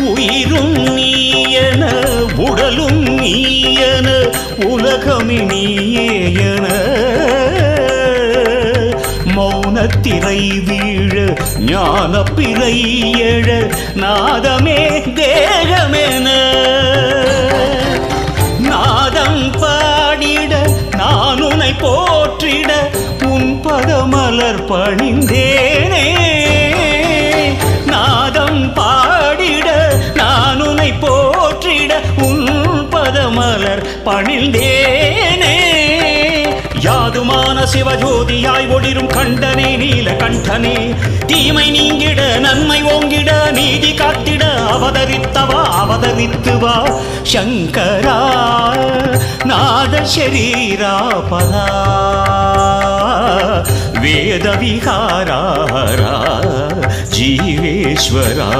உயிரும் நீயன உடலும் நீயன உலகமே நீயன மௌனத்திரை வீழ ஞான பிறை எழ நாதமே தேகமென. நாதம் பாடிட நான் உனை போற்றிட உன் பதமலர் பணிந்தேனே. போற்றிட உன் பதமலர் பணிந்தேனே யாதுமான சிவஜோதியாய் ஒளிரும் கண்டனே நீல கண்டனே தீமை நீங்கிட நன்மை ஓங்கிட நீதி காத்திட அவதரித்தவா அவதரித்து வா சங்கரா நாத शरीरा परा वेदविहारा जीवेश्वरा